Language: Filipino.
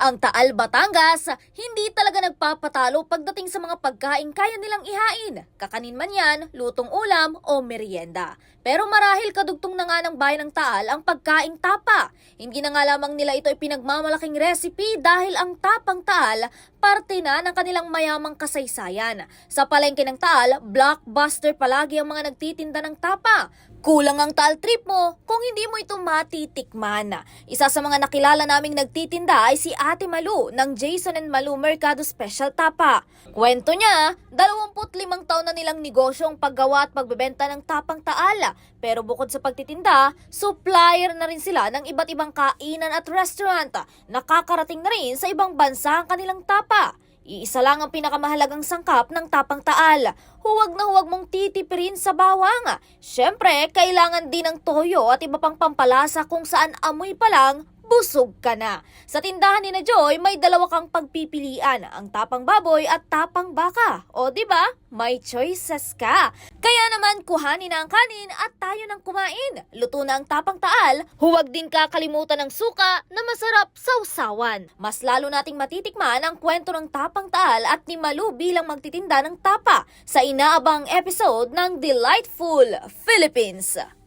Ang Taal Batangas, hindi talaga nagpapatalo pagdating sa mga pagkain kaya nilang ihain. Kakanin man yan, lutong ulam o merienda. Pero marahil kadugtong na nga ng bayan ng Taal ang pagkaing tapa. Hindi na nga lamang nila ito ipinagmamalaking recipe dahil ang tapang Taal parte na ng kanilang mayamang kasaysayan. Sa palengke ng Taal, blockbuster palagi ang mga nagtitinda ng tapa. Kulang ang Taal trip mo kung hindi mo ito matitikman. Isa sa mga nakilala naming nagtitinda ay si Ate Malu ng Jason and Malu Mercado Special Tapa. Kwento niya, 25 taon na nilang negosyo ang paggawa at pagbebenta ng tapang taal. Pero bukod sa pagtitinda, supplier na rin sila ng iba't ibang kainan at restaurant. Nakakarating na rin sa ibang bansa ang kanilang tapa. Iisa lang ang pinakamahalagang sangkap ng tapang taal. Huwag na huwag mong titipirin sa bawang. Siyempre, kailangan din ng toyo at iba pang pampalasa kung saan amoy pa lang, busog ka na. Sa tindahan ni na Joy, may dalawa kang pagpipilian, ang tapang baboy at tapang baka. O ba? May choices ka. Kaya naman kuhanin na ang kanin at tayo nang kumain. Luto na ang tapang taal, huwag din kakalimutan ng suka na masarap sa usawan. Mas lalo nating matitikman ang kwento ng tapang taal at ni Malu bilang magtitinda ng tapa sa inaabang episode ng Delightful Philippines.